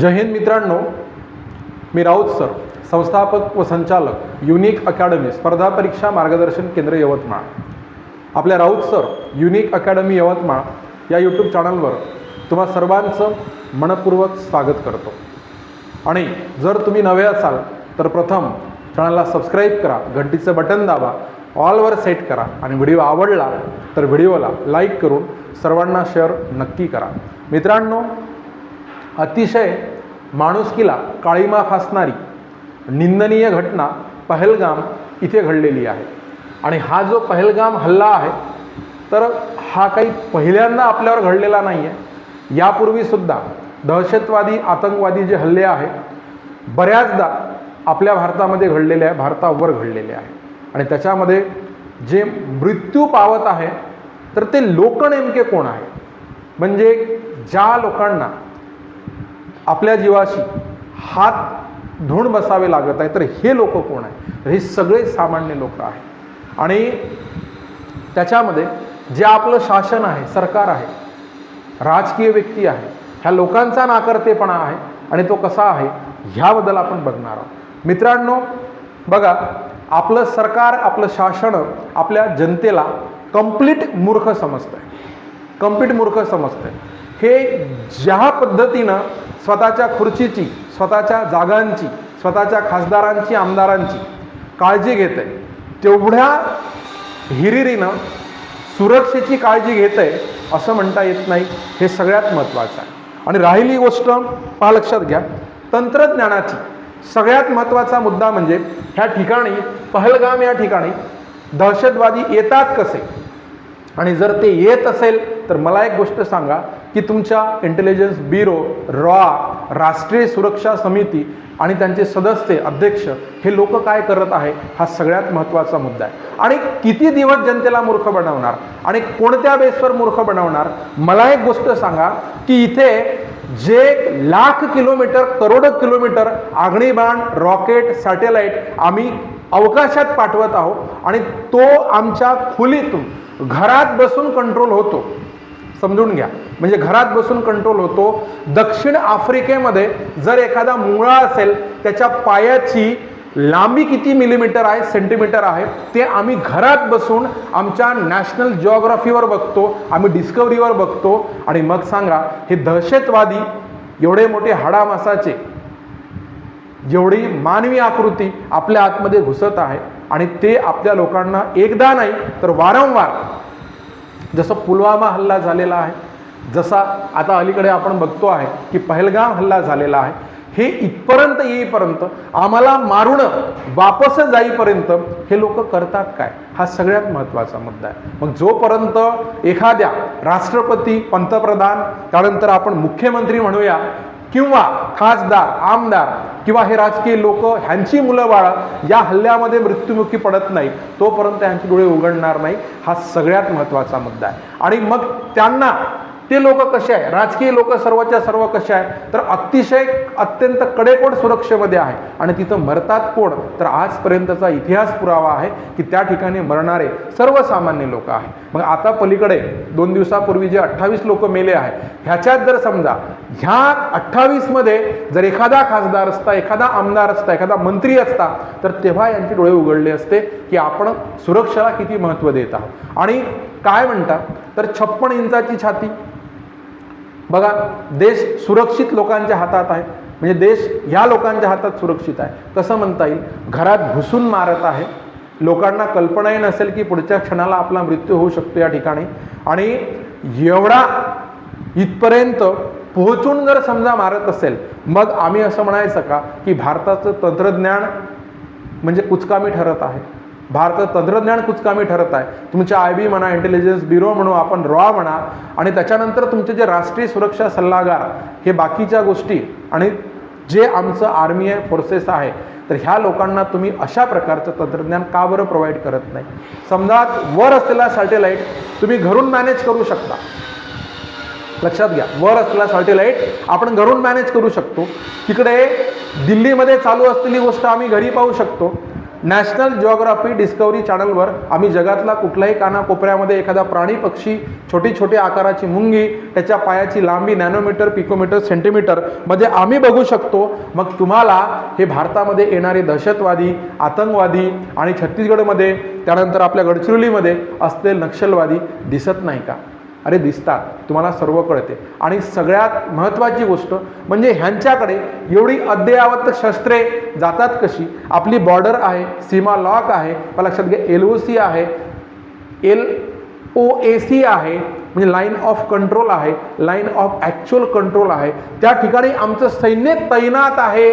जय हिंद मित्रांनो मी राऊत सर संस्थापक व संचालक युनिक अकॅडमी स्पर्धा परीक्षा मार्गदर्शन केंद्र यवतमाळ. आपल्या Raut sir unique academy Yavatmal या यूट्यूब चॅनलवर तुम्हा सर्वांचं मनपूर्वक स्वागत करतो. आणि जर तुम्ही नवे असाल तर प्रथम चॅनलला सबस्क्राईब करा घंटीचं बटन दाबा ऑलवर सेट करा आणि व्हिडिओ आवडला तर व्हिडिओला लाईक करून सर्वांना शेअर नक्की करा. मित्रांनो अतिशय माणुसकीला काळीमा फासणारी निंदनीय घटना पहलगाम इथे घडलेली आहे. आणि हा जो पहलगाम हल्ला आहे तर हा काही पहिल्यांदा आपल्यावर घडलेला नाही आहे यापूर्वीसुद्धा दहशतवादी आतंकवादी जे हल्ले आहेत बऱ्याचदा आपल्या भारतामध्ये घडलेले आहे भारतावर घडलेले आहे. आणि त्याच्यामध्ये जे मृत्यू पावत आहे तर ते लोक नेमके कोण आहे म्हणजे ज्या लोकांना आपल्या जीवाशी हात धुण बसावे लागत आहे तर हे लोक कोण आहे तर हे सगळे सामान्य लोक आहेत. आणि त्याच्यामध्ये जे आपलं शासन आहे सरकार आहे राजकीय व्यक्ती आहे ह्या लोकांचा नाकर्तेपणा आहे आणि तो कसा आहे ह्याबद्दल आपण बघणार आहोत. मित्रांनो बघा आपलं सरकार आपलं शासन आपल्या जनतेला कंप्लीट मूर्ख समजतं आहे कंप्लीट मूर्ख समजतं आहे हे ज्या पद्धतीनं स्वतःच्या खुर्चीची स्वतःच्या जागांची स्वतःच्या खासदारांची आमदारांची काळजी घेत आहे तेवढ्या हिरिरीनं सुरक्षेची काळजी घेत आहे असं म्हणता येत नाही. हे सगळ्यात महत्त्वाचं आहे. आणि राहिली गोष्ट पहा लक्षात घ्या. तंत्रज्ञानाची सगळ्यात महत्त्वाचा मुद्दा म्हणजे ह्या ठिकाणी पहलगाम या ठिकाणी दहशतवादी येतात कसे? आणि जर ते येत असेल तर मला एक गोष्ट सांगा. की तुमच्या इंटेलिजन्स ब्युरो रॉ राष्ट्रीय सुरक्षा समिती आणि त्यांचे सदस्य अध्यक्ष हे लोक काय करत आहे? हा सगळ्यात महत्त्वाचा मुद्दा आहे. आणि किती दिवस जनतेला मूर्ख बनवणार? आणि कोणत्या बेसवर मूर्ख बनवणार? मला एक गोष्ट सांगा की इथे जे लाख किलोमीटर करोड किलोमीटर अग्निबाण रॉकेट सॅटेलाईट आम्ही अवकाशात पाठवत आहोत आणि तो आमच्या खोलीतून घरात बसून कंट्रोल होतो. समजून घ्या. म्हणजे घरात बसून कंट्रोल होतो. दक्षिण आफ्रिकेमध्ये जर एखादा मुळा असेल त्याच्या पायाची लांबी किती मिलीमीटर आहे सेंटीमीटर आहे ते आम्ही घरात बसून आमच्या नॅशनल जिओग्राफीवर बघतो आम्ही डिस्कवरीवर बघतो. आणि मग सांगा हे दहशतवादी एवढे मोठे हाडामासाचे जेवढी मानवी आकृती आपल्या आतमध्ये घुसत आहे आणि ते आपल्या लोकांना एकदा नाही तर वारंवार जसं पुलवामा हल्ला झालेला आहे जसा आता अलीकडे आपण बघतो आहे की पहलगाम हल्ला झालेला आहे हे इथपर्यंत येईपर्यंत आम्हाला मारून वापस जाईपर्यंत हे लोक करतात काय? हा सगळ्यात महत्त्वाचा मुद्दा आहे. मग जोपर्यंत एखाद्या राष्ट्रपती पंतप्रधान त्यानंतर आपण मुख्यमंत्री म्हणूया किंवा खासदार आमदार किंवा हे राजकीय लोक ह्यांची मुलं बाळं या हल्ल्यामध्ये मृत्युमुखी पडत नाही. तोपर्यंत ह्यांचे डोळे उघडणार नाही. हा सगळ्यात महत्त्वाचा मुद्दा आहे. आणि मग त्यांना ते लोक कसे आहे? राजकीय लोक सर्वच्या सर्व कसे आहे? तर अतिशय अत्यंत कडेकोट सुरक्षेमध्ये आहे. आणि तिथं मरतात कोण? तर आजपर्यंतचा इतिहास पुरावा आहे की त्या ठिकाणी मरणारे सर्वसामान्य लोक आहे. मग आता पलीकडे दोन दिवसापूर्वी जे अठ्ठावीस लोक मेले आहे ह्याच्यात जर समजा ह्या अठ्ठावीसमध्ये जर एखादा खासदार असता एखादा आमदार असता एखादा मंत्री असता तर तेव्हा यांचे डोळे उघडले असते की आपण सुरक्षेला किती महत्त्व देत आहोत. आणि काय म्हणतात तर छप्पन इंचाची छाती. बघा देश सुरक्षित लोकांच्या हातात आहे. म्हणजे देश ह्या लोकांच्या हातात सुरक्षित आहे. कसं म्हणता येईल? घरात घुसून मारत आहे. लोकांना कल्पनाही नसेल की पुढच्या क्षणाला आपला मृत्यू होऊ शकतो या ठिकाणी. आणि एवढा इथपर्यंत पोहोचून जर समजा मारत असेल मग आम्ही असं म्हणायचं का? की भारताचं तंत्रज्ञान म्हणजे कुचकामी ठरत आहे. भारतात तंत्रज्ञान कुचकामी ठरत आहे. तुमच्या आय बी म्हणा इंटेलिजन्स ब्युरो म्हणू आपण रॉ म्हणा आणि त्याच्यानंतर तुमचे जे राष्ट्रीय सुरक्षा सल्लागार हे बाकीच्या गोष्टी आणि जे आमचं आर्मी आहे फोर्सेस आहे तर ह्या लोकांना तुम्ही अशा प्रकारचं तंत्रज्ञान का बरं प्रोव्हाइड करत नाही? समजा वर असलेला सॅटेलाईट तुम्ही घरून मॅनेज करू शकता. लक्षात घ्या वर असलेला सॅटेलाईट आपण घरून मॅनेज करू शकतो. तिकडे दिल्लीमध्ये चालू असलेली गोष्ट आम्ही घरी पाहू शकतो. नॅशनल जिओग्राफी डिस्कवरी चॅनलवर आम्ही जगातला कुठल्याही कानाकोपऱ्यामध्ये एखादा प्राणी पक्षी छोटी छोटी आकाराची मुंगी त्याच्या पायाची लांबी नॅनोमीटर पिकोमीटर सेंटीमीटरमध्ये आम्ही बघू शकतो. मग तुम्हाला हे भारतामध्ये येणारे दहशतवादी आतंकवादी आणि छत्तीसगडमध्ये त्यानंतर आपल्या गडचिरोलीमध्ये असलेले नक्षलवादी दिसत नाही का? अरे दिसतात. तुम्हाला सर्व कळते. आणि सगळ्यात महत्त्वाची गोष्ट म्हणजे ह्यांच्याकडे एवढी अद्ययावत शस्त्रे जातात कशी? आपली बॉर्डर आहे सीमा लॉक आहे मला लक्षात घ्या एल ओ सी आहे एल ओ ए सी आहे म्हणजे लाईन ऑफ कंट्रोल आहे लाईन ऑफ ॲक्च्युअल कंट्रोल आहे. त्या ठिकाणी आमचं सैन्य तैनात आहे.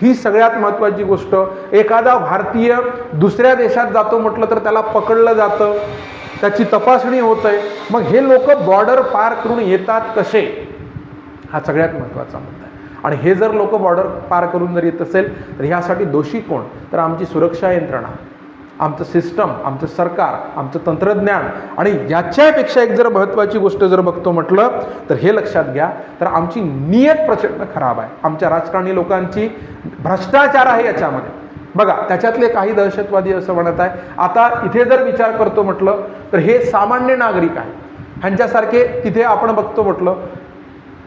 ही सगळ्यात महत्त्वाची गोष्ट. एखादा भारतीय दुसऱ्या देशात जातो म्हटलं तर त्याला पकडलं जातं. त्याची तपासणी होत आहे मग हे लोक बॉर्डर पार करून येतात कसे? हा सगळ्यात महत्त्वाचा मुद्दा आहे. आणि हे जर लोक बॉर्डर पार करून जर येत असेल तर ह्यासाठी दोषी कोण? तर आमची सुरक्षा यंत्रणा आमचं सिस्टम आमचं सरकार आमचं तंत्रज्ञान आणि याच्यापेक्षा एक जर महत्त्वाची गोष्ट जर बघतो म्हटलं तर हे लक्षात घ्या. तर आमची नियत प्रचंड खराब आहे. आमच्या राजकारणी लोकांची भ्रष्टाचार आहे याच्यामध्ये. बघा त्याच्यातले काही दहशतवादी असं म्हणत आहे. आता इथे जर विचार करतो म्हटलं तर हे सामान्य नागरिक आहे ह्यांच्यासारखे तिथे आपण बघतो म्हटलं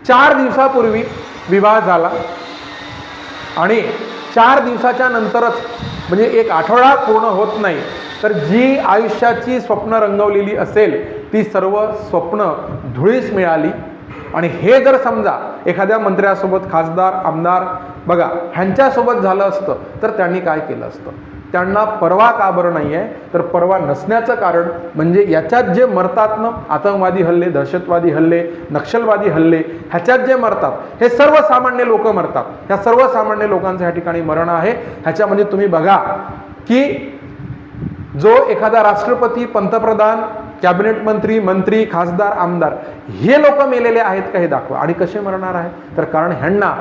चार दिवसापूर्वी विवाह झाला. आणि चार दिवसाच्या नंतरच म्हणजे एक आठवडा पूर्ण होत नाही तर जी आयुष्याची स्वप्न रंगवलेली असेल ती सर्व स्वप्न धुळीस मिळाली. आणि हे जर समजा एखाद्या मंत्र्यासोबत खासदार आमदार बघा ह्यांच्यासोबत झालं असतं तर त्यांनी काय केलं असतं? त्यांना परवा का बरं नाही आहे तर परवा नसण्याचं कारण म्हणजे याच्यात जे मरतात ना आतंकवादी हल्ले दहशतवादी हल्ले नक्षलवादी हल्ले ह्याच्यात जे मरतात हे सर्वसामान्य लोक मरतात. ह्या सर्वसामान्य लोकांचं ह्या ठिकाणी मरण आहे. ह्याच्यामध्ये तुम्ही बघा की जो एखादा राष्ट्रपती पंतप्रधान कॅबिनेट मंत्री मंत्री खासदार आमदार हे लोक मेलेले आहेत का हे दाखवा. आणि कसे मरणार आहेत? तर कारण ह्यांना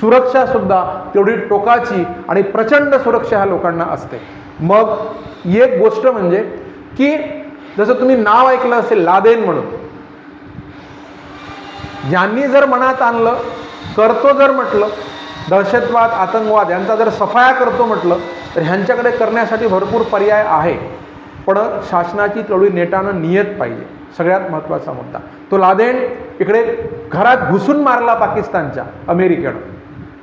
सुरक्षा सुद्धा तेवढी टोकाची आणि प्रचंड सुरक्षा ह्या लोकांना असते. मग एक गोष्ट म्हणजे की जसं तुम्ही नाव ऐकलं असेल लादेन म्हणून. यांनी जर मनात आणलं करतो जर म्हटलं दहशतवाद आतंकवाद यांचा जर सफाया करतो म्हटलं तर ह्यांच्याकडे करण्यासाठी भरपूर पर्याय आहे. पण शासनाची तेवढी नेटानं नियत पाहिजे. सगळ्यात महत्त्वाचा मुद्दा. तो लादेन इकडे घरात घुसून मारला पाकिस्तानच्या अमेरिकेनं.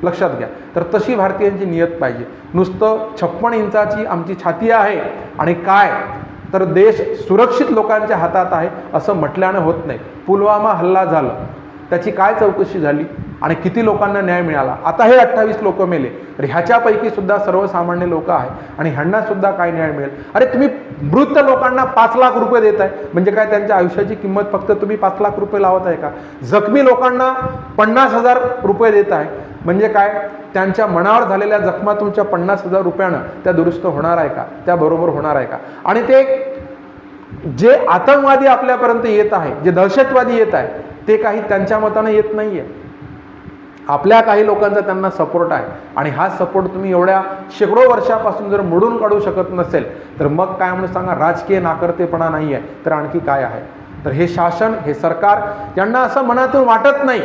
लक्षात घ्या. तर तशी भारतीयांची नियत पाहिजे. नुसतं छप्पन इंचाची आमची छाती आहे आणि काय? तर देश सुरक्षित लोकांच्या हातात आहे असं म्हटल्यानं होत नाही. पुलवामा हल्ला झाला. त्याची काय चौकशी झाली? आणि किती लोकांना न्याय मिळाला? आता हे अठ्ठावीस लोक मेले. तर ह्याच्यापैकी सुद्धा सर्वसामान्य लोक आहे. आणि ह्यांना सुद्धा काय न्याय मिळेल? अरे तुम्ही मृत लोकांना पाच लाख रुपये देत आहे म्हणजे काय त्यांच्या आयुष्याची किंमत फक्त तुम्ही पाच लाख रुपये लावत आहे का? जखमी लोकांना पन्नास हजार रुपये देत आहे. म्हणजे काय त्यांच्या मनावर झालेल्या जखमा तुमच्या पन्नास हजार रुपयानं त्या दुरुस्त होणार आहे का? त्या बरोबर होणार आहे का? आणि ते जे आतंकवादी आपल्यापर्यंत येत आहे जे दहशतवादी येत आहे ते काही त्यांच्या मतानं येत नाही आहे आपल्या काही लोकांचा त्यांना सपोर्ट आहे. आणि हा सपोर्ट तुम्ही एवढ्या शेकडो वर्षापासून जर मोडून काढू शकत नसेल तर मग काय म्हणून सांगा राजकीय नाकर्तेपणा नाही आहे तर आणखी काय आहे? तर हे शासन हे सरकार यांना असं मनातून वाटत नाही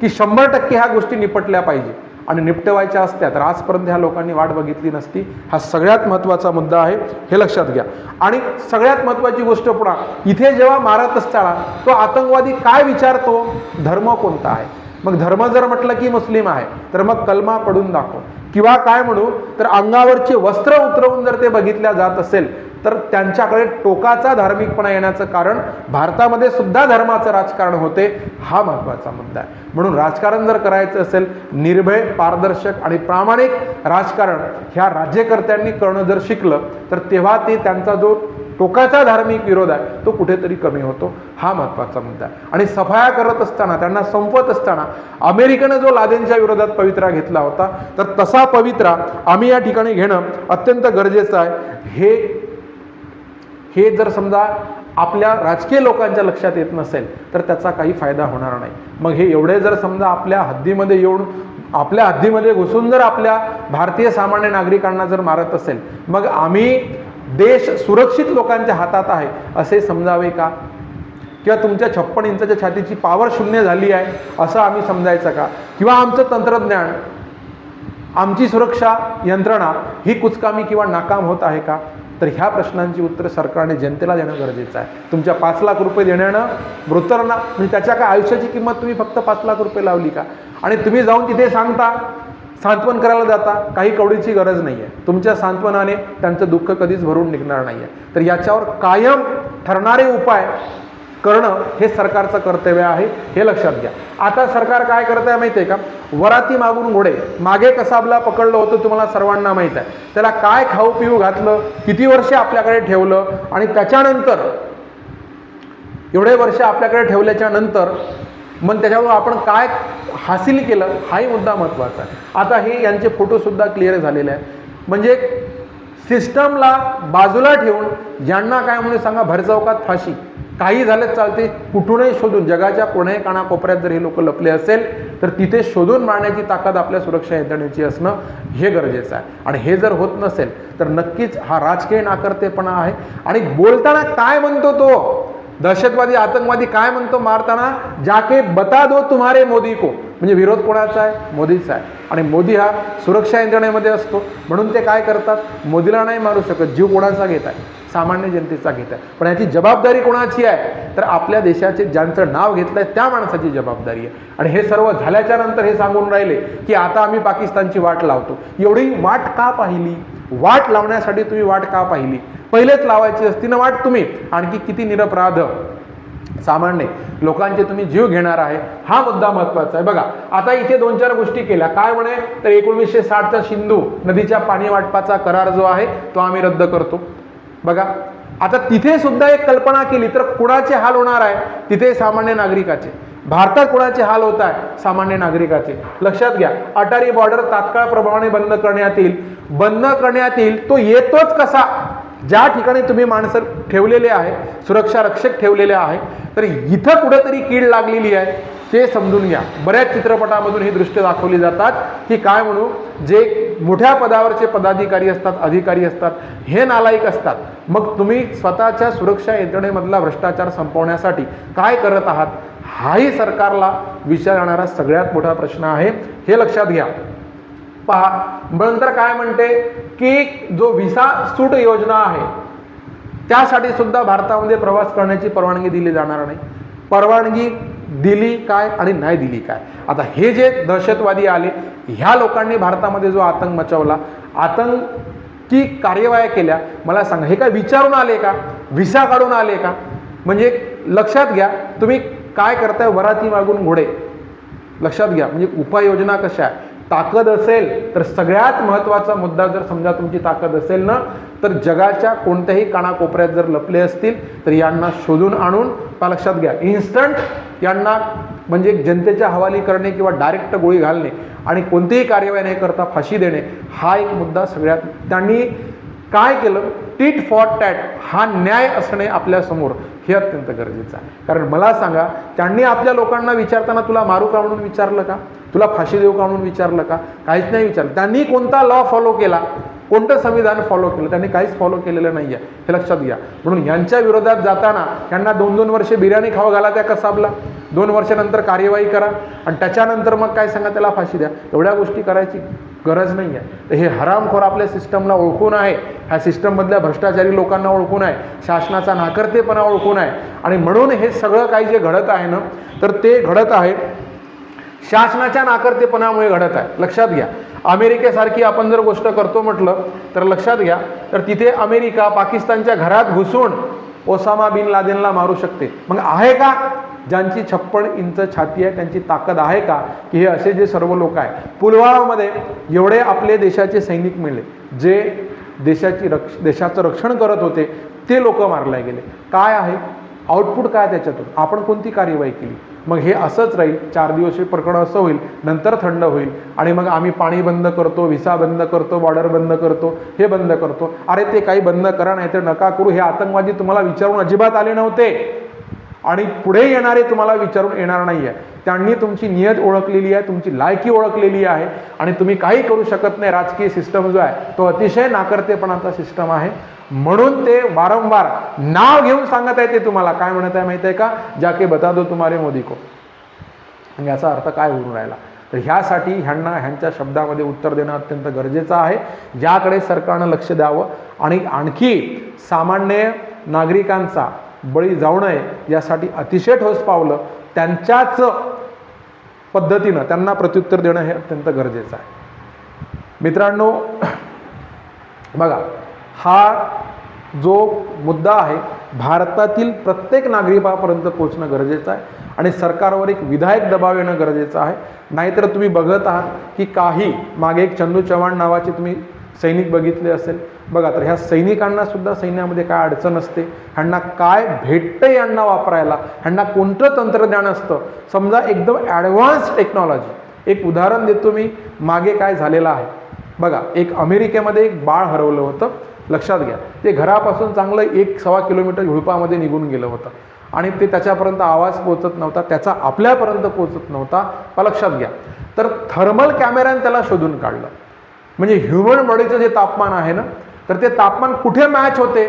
की शंभर टक्के ह्या गोष्टी निपटल्या पाहिजे. आणि निपटवायच्या असत्या तर आजपर्यंत ह्या लोकांनी वाट बघितली नसती. हा सगळ्यात महत्त्वाचा मुद्दा आहे हे लक्षात घ्या. आणि सगळ्यात महत्त्वाची गोष्ट पुन्हा इथे जेव्हा मारत असताना तो आतंकवादी काय विचारतो? धर्म कोणता आहे? मग धर्म जर म्हटलं की मुस्लिम आहे तर मग कलमा पडून दाखव. किंवा काय म्हणू तर अंगावरचे वस्त्र उतरवून जर ते बघितल्या जात असेल तर त्यांच्याकडे टोकाचा धार्मिकपणा येण्याचं कारण भारतामध्ये सुद्धा धर्माचं राजकारण होते हा महत्त्वाचा मुद्दा आहे. म्हणून राजकारण जर करायचं असेल निर्भय पारदर्शक आणि प्रामाणिक राजकारण ह्या राज्यकर्त्यांनी करणं जर शिकलं तर तेव्हा ते त्यांचा जो टोकाचा धार्मिक विरोध आहे तो कुठेतरी कमी होतो. हा महत्त्वाचा मुद्दा आहे. आणि सफाया करत असताना त्यांना संपवत असताना अमेरिकेनं जो लादेनच्या विरोधात पवित्रा घेतला होता तर तसा पवित्रा आम्ही या ठिकाणी घेणं अत्यंत गरजेचं आहे. हे हे जर समजा आपल्या राजकीय लोकांच्या लक्षात येत नसेल तर त्याचा काही फायदा होणार नाही. मग हे एवढे जर समजा आपल्या हद्दीमध्ये येऊन आपल्या हद्दीमध्ये घुसून जर आपल्या भारतीय सामान्य नागरिकांना जर मारत असेल मग आम्ही देश सुरक्षित लोकांच्या हातात आहे असे समजावे का? किंवा तुमच्या छप्पन इंचाच्या छातीची पावर शून्य झाली आहे असं आम्ही समजायचं का? किंवा आमचं तंत्रज्ञान आमची सुरक्षा यंत्रणा ही कुचकामी किंवा नाकाम होत आहे का? तर ह्या प्रश्नांची उत्तरं सरकारने जनतेला देणं गरजेचं आहे. तुमच्या पाच लाख रुपये देण्यानं मृतांना म्हणजे त्याच्या काय आयुष्याची किंमत तुम्ही फक्त पाच लाख रुपये लावली का? आणि तुम्ही जाऊन तिथे सांगता सांत्वन करायला जाता काही कवडीची गरज नाही आहे तुमच्या सांत्वनाने त्यांचं दुःख कधीच भरून निघणार नाही आहे तर याच्यावर कायम ठरणारे उपाय करणं हे सरकारचं कर्तव्य आहे हे लक्षात घ्या. आता सरकार काय करत आहे माहिती आहे का? वराती मागून घोडे. मागे कसाबला पकडलं होतं तुम्हाला सर्वांना माहीत आहे. त्याला काय खाऊ पिऊ घातलं किती वर्ष आपल्याकडे ठेवलं आणि त्याच्यानंतर एवढे वर्ष आपल्याकडे ठेवल्याच्या नंतर मग त्याच्यावर आपण काय हासिल केलं हाही मुद्दा महत्त्वाचा आहे. आता हे यांचे फोटोसुद्धा क्लिअर झालेले आहेत. म्हणजे सिस्टमला बाजूला ठेवून ज्यांना काय म्हणून सांगा भरचौकात फाशी काही झालं चालते कुठूनही शोधून जगाच्या कोणाही कानाकोपऱ्यात जर हे लोक लपले असेल तर तिथे शोधून मारण्याची ताकद आपल्या सुरक्षा यंत्रणेची असणं हे गरजेचं आहे. आणि हे जर होत नसेल तर नक्कीच हा राजकीय नाकर्तेपणा आहे. आणि बोलताना काय म्हणतो तो? दहशतवादी आतंकवादी काय म्हणतो मारताना? जाके बता दो तुम्हारे मोदी को. म्हणजे विरोध कोणाचा आहे? मोदीचा आहे. आणि मोदी हा सुरक्षा यंत्रणेमध्ये असतो. म्हणून ते काय करतात? मोदीला नाही मारू शकत. जीव कोणाचा घेत आहे? सामान्य जनतेचा घेत आहे. पण याची जबाबदारी कोणाची आहे? तर आपल्या देशाचे ज्यांचं नाव घेतलं आहे त्या माणसाची जबाबदारी आहे. आणि हे सर्व झाल्याच्यानंतर हे सांगून राहिले की आता आम्ही पाकिस्तानची वाट लावतो. एवढी वाट का पाहिली? वाट लावण्यासाठी तुम्ही वाट का पाहिली? पहिलेच लावायची असती ना वाट तुम्ही. आणखी किती निरपराध. सामान्य. लोकांचे तुम्ही जीव घेणार आहे. हा मुद्दा महत्त्वाचा आहे. बघा आता इथे दोन चार गोष्टी केल्या. काय म्हणे? तर एकोणीसशे साठचा सिंधू नदीच्या पाणी वाटपाचा करार जो आहे तो आम्ही रद्द करतो. बघा आता तिथे सुद्धा एक कल्पना केली तर कुणाचे हाल होणार आहे? तिथे सामान्य नागरिकाचे. भारतात कुणाचे हाल होत आहे? सामान्य नागरिकाचे. लक्षात घ्या अटारी बॉर्डर तात्काळ प्रभावाने बंद करण्यात येईल. बंद करण्यात येईल तो येतोच कसा? ज्या ठिकाणी तुम्ही माणसं ठेवलेले आहे सुरक्षा रक्षक ठेवलेले आहे तर इथं कुठेतरी कीड लागलेली आहे ते समजून घ्या. बऱ्याच चित्रपटामधून ही दृश्य दाखवली जातात की काय म्हणू जे मोठ्या पदावरचे पदाधिकारी असतात अधिकारी असतात हे नालायक असतात. मग तुम्ही स्वतःच्या सुरक्षा यंत्रणेमधला भ्रष्टाचार संपवण्यासाठी काय करत आहात? हाही सरकारला विचारणारा सगळ्यात मोठा प्रश्न आहे. हे लक्षात घ्या. पहा. नंतर काय म्हणते? की जो व्हिसा सूट योजना आहे त्यासाठी सुद्धा भारतामध्ये प्रवास करण्याची परवानगी दिली जाणार नाही. परवानगी दिली काय आणि नाही दिली काय? आता हे जे दहशतवादी आले ह्या लोकांनी भारतामध्ये जो आतंक मचवला आतंकी कार्यवाया केल्या. मला सांगा हे काय विचारून आले का? व्हिसा काढून आले का? म्हणजे लक्षात घ्या तुम्ही काय करताय वराती मागून घोडे. लक्षात घ्या म्हणजे उपाययोजना कशा आहे ताकद असेल तर सगळ्यात महत्त्वाचा मुद्दा जर समजा तुमची ताकद असेल ना तर जगाच्या कोणत्याही कानाकोपऱ्यात जर लपले असतील तर यांना शोधून आणून पहा लक्षात घ्या. इन्स्टंट यांना म्हणजे जनतेच्या हवाली करणे किंवा डायरेक्ट गोळी घालणे आणि कोणतीही कार्यवाही नाही करता फाशी देणे हा एक मुद्दा सगळ्यात त्यांनी काय केलं? टीट फॉर टॅट हा न्याय असणे आपल्यासमोर हे अत्यंत गरजेचं आहे. कारण मला सांगा त्यांनी आपल्या लोकांना विचारताना तुला मारू का म्हणून विचारलं का? तुला फाशी देऊ का म्हणून विचारलं का? काहीच नाही विचारलं. त्यांनी कोणता लॉ फॉलो केला? कोणतं संविधान फॉलो केलं? त्यांनी काहीच फॉलो केलेलं नाही आहे हे लक्षात घ्या. म्हणून यांच्या विरोधात जाताना यांना दोन दोन वर्षे बिर्याणी खावं घाला त्या कसाबला दोन वर्षानंतर कार्यवाही करा. आणि त्याच्यानंतर मग काय सांगा त्याला? फाशी द्या. एवढ्या गोष्टी करायची गरज नाही आहे तर हे हरामखोर आपल्या सिस्टमला ओळखून आहे. ह्या सिस्टममधल्या भ्रष्टाचारी लोकांना ओळखून आहे. शासनाचा नाकर्तेपणा ओळखून आहे. आणि म्हणून हे सगळं काही जे घडत आहे ना तर ते घडत आहे. शासनाच्या नाकर्तेपणामुळे घडत आहे. लक्षात घ्या. अमेरिकेसारखी आपण जर गोष्ट करतो म्हटलं तर लक्षात घ्या तर तिथे अमेरिका पाकिस्तानच्या घरात घुसून ओसामा बिन लादेनला मारू शकते. मग आहे का? ज्यांची छप्पन इंच छाती आहे त्यांची ताकद आहे का? की हे असे जे सर्व लोक आहे पुलवामामध्ये एवढे आपले देशाचे सैनिक मिळले जे देशाची रक्ष देशाचं रक्षण करत होते ते लोक मारले गेले. काय आहे? आउटपुट काय त्याच्यातून? आपण कोणती कार्यवाही केली? मग हे असंच राहील चार दिवस हे प्रकरण असं होईल नंतर थंड होईल. आणि मग आम्ही पाणी बंद करतो व्हिसा बंद करतो बॉर्डर बंद करतो हे बंद करतो. अरे ते काही बंद करा नाही तर नका करू. हे आतंकवादी तुम्हाला विचारून अजिबात आले नव्हते. आणि पुढे येणारे तुम्हाला विचारून येणार नाही आहे त्यांनी तुमची नियत ओळखलेली आहे तुमची लायकी ओळखलेली आहे आणि तुम्ही काही करू शकत नाही. राजकीय सिस्टम जो आहे तो अतिशय नाकर्तेपणाचा सिस्टम आहे. म्हणून ते वारंवार नाव घेऊन सांगत आहे ते तुम्हाला. काय म्हणत आहे माहिती आहे का? जाके बता दो तुम्हारे मोदी को. याचा अर्थ काय होऊन राहिला? तर ह्यासाठी ह्यांना ह्यांच्या शब्दामध्ये उत्तर देणं अत्यंत गरजेचं आहे. ज्याकडे सरकारनं लक्ष द्यावं आणि आणखी सामान्य नागरिकांचा बळी जाऊ नये यासाठी अतिशय ठोस पावलं त्यांच्याच पद्धतीनं त्यांना प्रत्युत्तर देणं हे अत्यंत गरजेचं आहे. मित्रांनो बघा हा जो मुद्दा आहे भारतातील प्रत्येक नागरिकापर्यंत पोचणं गरजेचं आहे आणि सरकारवर एक विधायक दबाव येणं गरजेचं आहे. नाहीतर तुम्ही बघत आहात की काही मागे एक चंदू चव्हाण नावाची तुम्ही सैनिक बघितले असेल. बघा तर ह्या सैनिकांना सुद्धा सैन्यामध्ये काय अडचण असते? ह्यांना काय भेटतं यांना वापरायला? ह्यांना कोणतं तंत्रज्ञान असतं? समजा एकदम ॲडव्हान्स टेक्नॉलॉजी एक उदाहरण देतो मी. मागे काय झालेलं आहे? बघा एक अमेरिकेमध्ये एक बाळ हरवलं होतं. लक्षात घ्या. ते घरापासून चांगलं एक सव्वा किलोमीटर झुळपामध्ये निघून गेलं होतं. आणि ते त्याच्यापर्यंत आवाज पोहोचत नव्हता. त्याचा आपल्यापर्यंत पोहोचत नव्हता. लक्षात घ्या. तर थर्मल कॅमेऱ्याने त्याला शोधून काढलं. म्हणजे ह्युमन बॉडीचं जे तापमान आहे ना तर ते तापमान कुठे मॅच होते?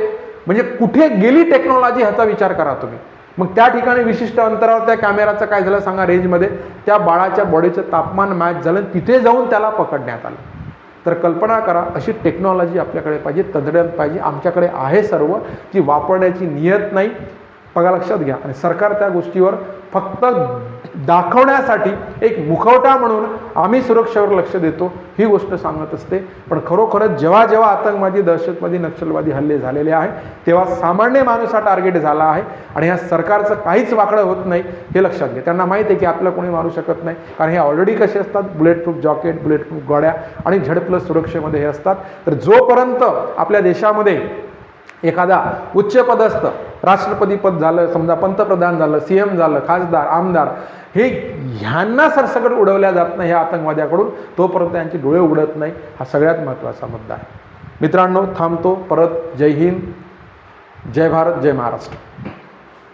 म्हणजे कुठे गेली टेक्नॉलॉजी ह्याचा विचार करा तुम्ही. मग त्या ठिकाणी विशिष्ट अंतरावर त्या कॅमेराचं काय झालं सांगा रेंजमध्ये त्या बाळाच्या बॉडीचं तापमान मॅच झालं तिथे जाऊन त्याला पकडण्यात आलं. तर कल्पना करा अशी टेक्नॉलॉजी आपल्याकडे पाहिजे तंत्रज्ञान पाहिजे आमच्याकडे आहे सर्व ती वापरण्याची नियत नाही बघा लक्षात घ्या. आणि सरकार त्या गोष्टीवर फक्त दाखवण्यासाठी एक मुखवटा म्हणून आम्ही सुरक्षेवर लक्ष देतो ही गोष्ट सांगत असते. पण खरोखरच जेव्हा जेव्हा आतंकवादी दहशतवादी नक्षलवादी हल्ले झालेले आहे तेव्हा सामान्य माणूस हा टार्गेट झाला आहे. आणि ह्या सरकारचं काहीच वाकडं होत नाही हे लक्षात घ्या. त्यांना माहीत आहे की आपलं कोणी मारू शकत नाही कारण हे ऑलरेडी कसे असतात? Bullet proof jacket bullet proof गोड्या आणि झडपलं सुरक्षेमध्ये हे असतात. तर जोपर्यंत आपल्या देशामध्ये एखादा उच्चपदस्थ राष्ट्रपती पद झालं समजा पंतप्रधान झालं सी एम झालं खासदार आमदार हे ह्यांना सरसकट उडवल्या जात नाही ह्या आतंकवाद्याकडून तोपर्यंत त्यांचे डोळे उडत नाही. हा सगळ्यात महत्त्वाचा मुद्दा आहे. मित्रांनो थांबतो परत. जय हिंद. जय भारत जय महाराष्ट्र.